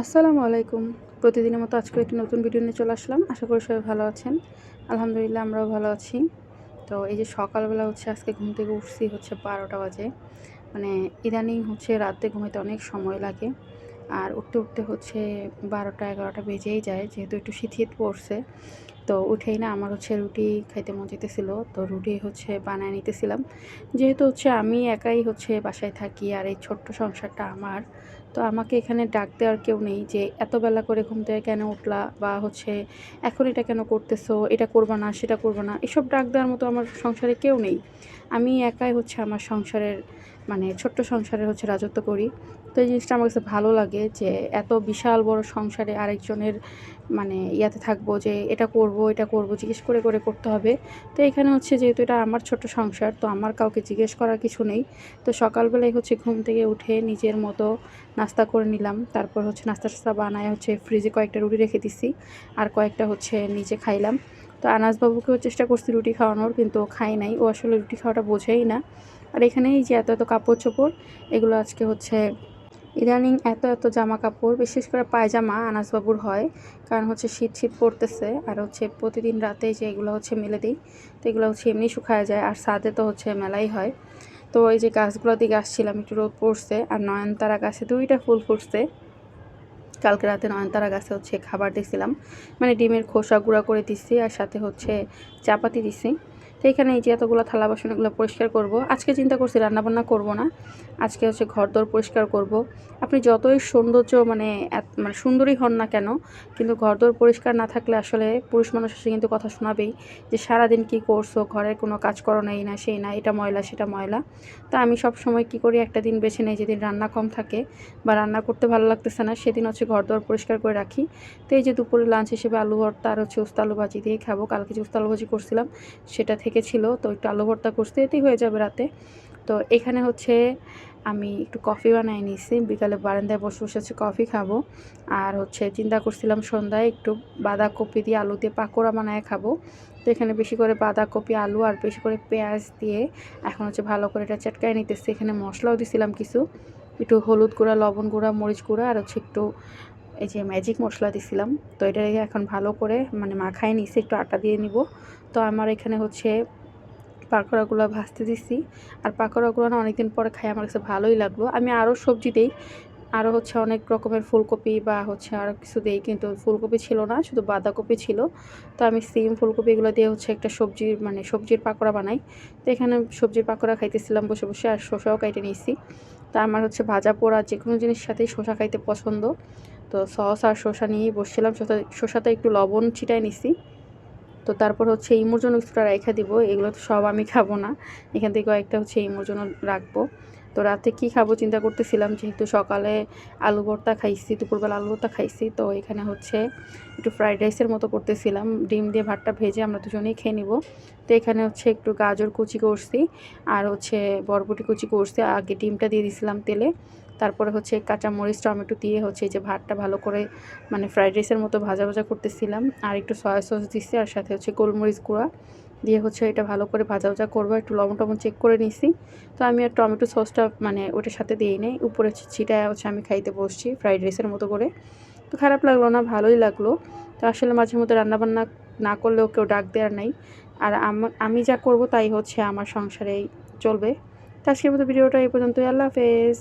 আসসালামু আলাইকুম। প্রতিদিনের মতো আজকে একটি নতুন ভিডিও নিয়ে চলে আসলাম। আশা করি সবাই ভালো আছেন। আলহামদুলিল্লাহ, আমরাও ভালো আছি। তো এই যে সকালবেলা হচ্ছে, আজকে ঘুম থেকে উঠছি হচ্ছে বারোটা বাজে। মানে ইদানিং হচ্ছে রাতে ঘুমাইতে অনেক সময় লাগে। আর উঠতে উঠতে হচ্ছে বারোটা, এগারোটা বেজেই যায়, যেহেতু একটু শীত শীত পড়ছে। তো উঠেই না আমার হচ্ছে রুটি খাইতে মন যেতেছিল তো রুটি হচ্ছে বানায় নিতেছিলাম। যেহেতু হচ্ছে আমি একাই হচ্ছে বাসায় থাকি আর এই ছোট্ট সংসারটা আমার, তো আমাকে এখানে ডাক দেওয়ার কেউ নেই যে, এত বেলা করে ঘুম থেকে কেন উঠলা? বা হচ্ছে এখন এটা কেন করতেছো? এটা করব না, সেটা করব না? এসব ডাক দেওয়ার মতো আমার সংসারে কেউ নেই। আমি একাই হচ্ছে আমার সংসারের মানে ছোট্ট সংসারে হচ্ছে রাজত্ব করি। তো এই জিনিসটা আমার কাছে ভালো লাগে যে এত বিশাল বড় সংসারে আরেকজনের মানে ইয়াতে থাকব যে এটা করব এটা করব, জিজ্ঞেস করে করে করতে হবে। তো এখানে হচ্ছে যেহেতু এটা আমার ছোট সংসার, তো আমার কাউকে জিজ্ঞেস করার কিছু নেই। তো সকালবেলায় হচ্ছে ঘুম থেকে উঠে নিজের মতো নাস্তা করে নিলাম। তারপর হচ্ছে নাস্তা টাস্তা বানায় হচ্ছে ফ্রিজে কয়েকটা রুটি রেখে দিছি। আর কয়েকটা হচ্ছে নিজে খাইলাম। তো আনাসবাবুকেও চেষ্টা করছি রুটি খাওয়ানোর, কিন্তু ও খাই নাই। ও আসলে রুটি খাওয়াটা বোঝেই না। আর এখানে এই যে এত এত কাপড় চোপড় এগুলো আজকে হচ্ছে ইদানিং এত এত জামা কাপড় বিশেষ করে পায়জামা আনাসবাবুর হয়, কারণ হচ্ছে শীত শীত পড়তেছে। আর হচ্ছে প্রতিদিন রাতে যে এগুলো হচ্ছে মেলে দিই, তো এগুলো হচ্ছে এমনি শুকায় যায়। আর সাদে তো হচ্ছে মেলাই হয়। তো এই যে গাছগুলো দিকে আসছিলাম, একটু রোদ পড়ছে। আর নয়নতারা গাছে দুইটা ফুল ফুটছে। কালকে রাতে নয়নতারা গাছে হচ্ছে খাবার দিছিলাম। মানে ডিমের খোসা গুঁড়া করে দিছি আর সাথে হচ্ছে চাপাতি দিছি। তো এখানে এই যে এতগুলো থালা বাসন এগুলো পরিষ্কার করব। আজকে চিন্তা করছি রান্নাবান্না করব না। আজকে হচ্ছে ঘর দর পরিষ্কার করব। আপনি যতই সৌন্দর্য মানে মানে সুন্দরী হন না কেন, কিন্তু ঘর দর পরিষ্কার না থাকলে আসলে পুরুষ মানুষ এসে কিন্তু কথা শোনাবেই যে সারাদিন কি করছ, ঘরের কোনো কাজ করো না এই না সেই না, এটা ময়লা, সেটা ময়লা। তা আমি সব সময় কি করি, একটা দিন বেছে নেই, যেদিন রান্না কম থাকে বা রান্না করতে ভালো লাগতেছে না, সেদিন হচ্ছে ঘর দর পরিষ্কার করে রাখি। তো এই যে দুপুরে লাঞ্চ হিসেবে আলু ভর্তা আর হচ্ছে উস্তা আলু ভাজি দিয়ে খাব। কালকে যে উস্তা আলু ভাজি করছিলাম, সেটা থেকে ছিল, তো একটু আলু ভর্তা করতে এতেই হয়ে যাবে রাতে। তো এখানে হচ্ছে আমি একটু কফি বানিয়ে নিয়েছি, বিকালে বারান্দায় বসে বসে হচ্ছে কফি খাব। আর হচ্ছে চিন্তা করছিলাম সন্ধ্যায় একটু বাঁধাকপি দিয়ে আলু দিয়ে পাকোড়া বানায় খাব। তো এখানে বেশি করে বাঁধাকপি, আলু আর বেশি করে পেঁয়াজ দিয়ে এখন হচ্ছে ভালো করে এটা চটকায় নিতেছি। এখানে মশলাও দিছিলাম কিছু, একটু হলুদ গুঁড়া, লবণ গুঁড়া, মরিচ গুঁড়া, আর হচ্ছে একটু এই যে ম্যাজিক মশলা দিছিলাম, তো এটা এখন ভালো করে মানে মাখায় নিছি, একটু আটা দিয়ে নিব। তো আমার এখানে হচ্ছে পাকোড়াগুলো ভাজতে দিছি, আর পাকোড়াগুলো না অনেকদিন পরে খাই, আমার কাছে ভালোই লাগল। আমি আরও সবজি দিই, আরও হচ্ছে অনেক রকমের ফুলকপি বা হচ্ছে আরও কিছু দিই, কিন্তু ফুলকপি ছিল না, শুধু বাঁধাকপি ছিল। তো আমি সিম ফুলকপি এগুলো দিয়ে হচ্ছে একটা সবজির মানে সবজির পাকোড়া বানাই। তো এখানে সবজির পাকোড়া খাইতেছিলাম বসে বসে, আর শসাও কাইটে নিয়েছি। তো আমার হচ্ছে ভাজা পোড়া যে কোনো জিনিসের সাথেই শসা খাইতে পছন্দ। তো সস আর শসা নিয়েই বসছিলাম। শসা, শসাতে একটু লবণ ছিটাই নিছি। তো তারপর হচ্ছে ইমোর একটু রেখে দিব। এগুলো তো সব আমি খাব না। এখান থেকে কয়েকটা হচ্ছে ইমোর রাখব। তো রাতে কি খাব চিন্তা করতেছিলাম, যেহেতু সকালে আলু ভর্তা খাইছি, দুপুরবেলা আলু ভর্তা খাইছি, তো এখানে হচ্ছে একটু ফ্রাইড রাইসের মতো করতেছিলাম। ডিম দিয়ে ভাতটা ভেজে আমরা দুজনেই খেয়ে নিব। তো এখানে হচ্ছে একটু গাজর কুচি করছি, আর হচ্ছে বরবটি কুচি করছি। আগে ডিমটা দিয়ে দিছিলাম তেলে, তারপরে হচ্ছে কাঁচা মরিচ টমেটো দিয়ে হচ্ছে যে ভাতটা ভালো করে মানে ফ্রাইড রাইসের মতো ভাজা ভাজা করতেছিলাম। আর একটু সয়া সস দিচ্ছি আর সাথে হচ্ছে গোলমরিচ গুঁড়া। দিয়ে হচ্ছে এটা ভালো করে ভাজা ভাজা করব। একটু লবণ টবণ চেক করে নিছি। তো আমি আর টমেটো সসটা মানে ওটার সাথে দিই নেই। উপরে ছিটায় হচ্ছে আমি খাইতে বসছি ফ্রাইড রাইসের মতো করে। তো খারাপ লাগল না, ভালোই লাগল। তো আসলে মাঝে মধ্যে রান্নাবান্না না করলেও কেউ ডাক দেওয়ার নাই। আর আমি যা করব তাই হচ্ছে আমার সংসারেই চলবে। তো আজকের মতো ভিডিওটা এই পর্যন্তই। আল্লাহ হাফেজ।